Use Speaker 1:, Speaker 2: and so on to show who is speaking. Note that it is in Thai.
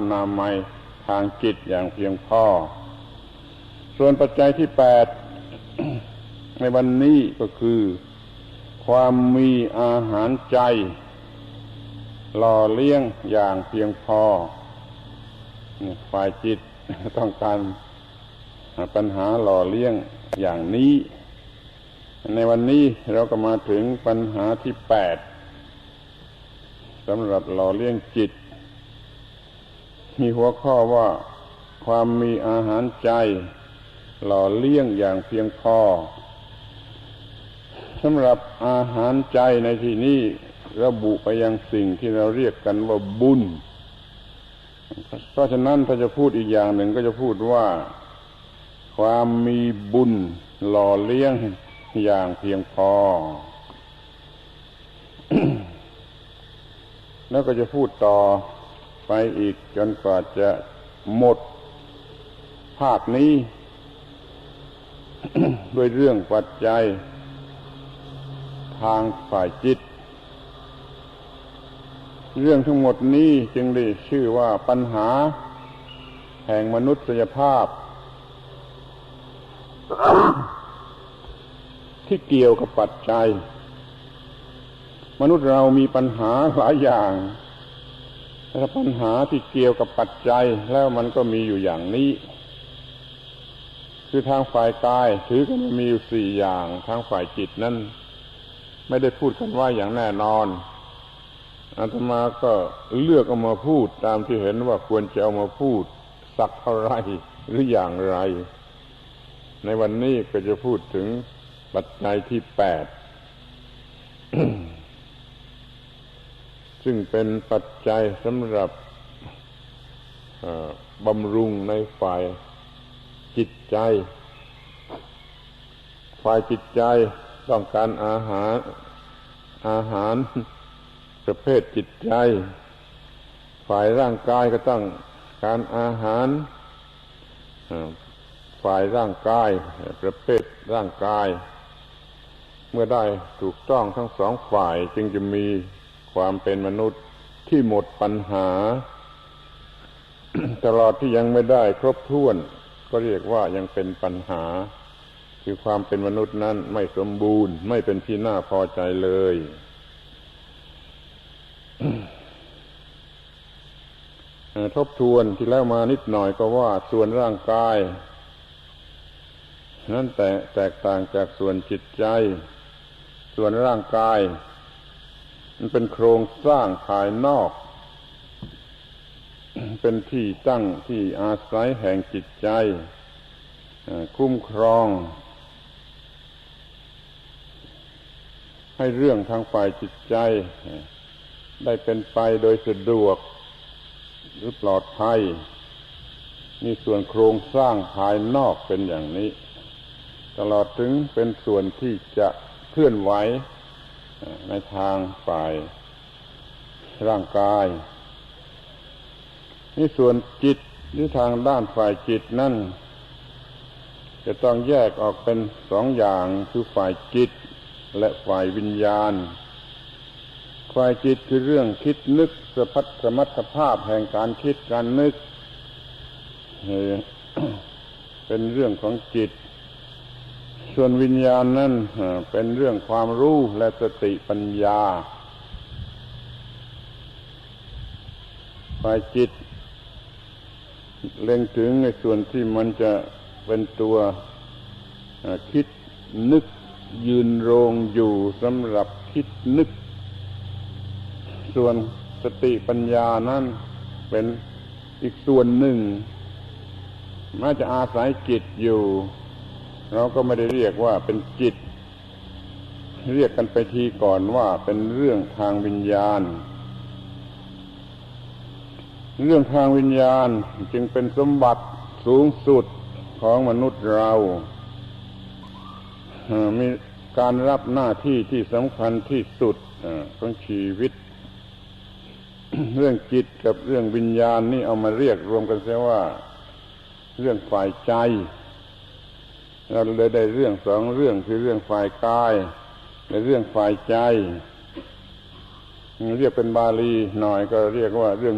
Speaker 1: นามัยทางจิตอย่างเพียงพอ ส่วนปัจจัยที่แปดในวันนี้ก็คือ ความมีอาหารใจหล่อเลี้ยงอย่างเพียงพอฝ่ายจิตต้องการปัญหาหล่อเลี้ยงอย่างนี้ ในวันนี้เราก็มาถึงปัญหาที่แปดสำหรับหล่อเลี้ยงจิต มีหัวข้อว่า ความมีอาหารใจ หล่อเลี้ยงอย่างเพียงพอสำหรับอาหารใจในที่นี้ระบุไปยังสิ่งที่เราเรียกกันว่าบุญ เพราะฉะนั้นถ้าจะพูดอีกอย่างหนึ่งก็จะพูดว่า ความมีบุญหล่อเลี้ยงอย่างเพียงพอ แล้วก็จะพูดต่อ ไปอีกจนกว่าจะหมดภาคนี้ ด้วยเรื่องปัจจัย ทางฝ่ายจิต เรื่องทั้งหมดนี้จึงได้ชื่อว่าปัญหา แห่งมนุษยภาพ ที่เกี่ยวกับปัจจัย มนุษย์เรามีปัญหาหลายอย่าง ถ้าปัญหาที่เกี่ยวกับปัจจัยแล้วมันก็มีอยู่อย่างนี้ คือทางฝ่ายกายถือกันมีอยู่สี่อย่าง ทางฝ่ายจิตนั้นไม่ได้พูดกันว่าอย่างแน่นอนอาตมาก็เลือกเอามาพูดตามที่เห็นว่าควรจะเอามาพูด สักเท่าไรหรืออย่างไร ในวันนี้ก็จะพูดถึงปัจจัยที่แปด ซึ่งเป็นปัจจัยสำหรับบำรุงในฝ่ายจิตใจ ฝ่ายจิตใจต้องการอาหารอาหารประเภทจิตใจ ฝ่ายร่างกายก็ต้องการอาหารฝ่ายร่างกายประเภทร่างกาย เมื่อได้ถูกต้องทั้งสองฝ่ายจึงจะมี ความเป็นมนุษย์ที่หมดปัญหา ตลอดที่ยังไม่ได้ครบถ้วน ก็เรียกว่ายังเป็นปัญหา คือความเป็นมนุษย์นั้นไม่สมบูรณ์ ไม่เป็นที่น่าพอใจเลยทบทวนที่แล้วมานิดหน่อยก็ว่าส่วนร่างกาย นั้นแตกแตกต่างจากส่วนจิตใจ ส่วนร่างกาย มันเป็นโครงสร้างภายนอก เป็นที่ตั้งที่อาศัยแห่งจิตใจคุ้มครอง ให้เรื่องทางฝ่ายจิตใจ ได้เป็นไปโดยสะดวก หรือปลอดภัยนี่ส่วนโครงสร้างภายนอกเป็นอย่างนี้ ตลอดถึงเป็นส่วนที่จะเคลื่อนไหว ในทางฝ่ายร่างกาย นี่ส่วนจิตหรือทางด้านฝ่ายจิตนั่นจะต้องแยกออกเป็นสองอย่างคือฝ่ายจิตและฝ่ายวิญญาณ ฝ่ายจิตคือเรื่องคิดนึกสพัสมรรถภาพแห่งการคิดการนึก เป็นเรื่องของจิต ส่วนวิญญาณนั่นเป็นเรื่องความรู้และสติปัญญาฝ่ายจิต เล็งถึงในส่วนที่มันจะเป็นตัวคิดนึกยืนโรงอยู่สำหรับคิดนึก ส่วนสติปัญญานั้นเป็นอีกส่วนหนึ่งแม้จะอาศัยจิตอยู่ เราก็ไม่ได้เรียกว่าเป็นจิต เรียกกันไปทีก่อนว่าเป็นเรื่องทางวิญญาณ เรื่องทางวิญญาณจึงเป็นสมบัติสูงสุดของมนุษย์เรามีการรับหน้าที่ที่สำคัญที่สุดของชีวิต เรื่องจิตกับเรื่องวิญญาณนี่เอามาเรียกรวมกันเสียว่า เรื่องฝ่ายใจ เราเลยได้เรื่องสองเรื่องคือเรื่องฝ่ายกายและเรื่องฝ่ายใจ เรียกเป็นบาลีหน่อยก็เรียกว่าเรื่อง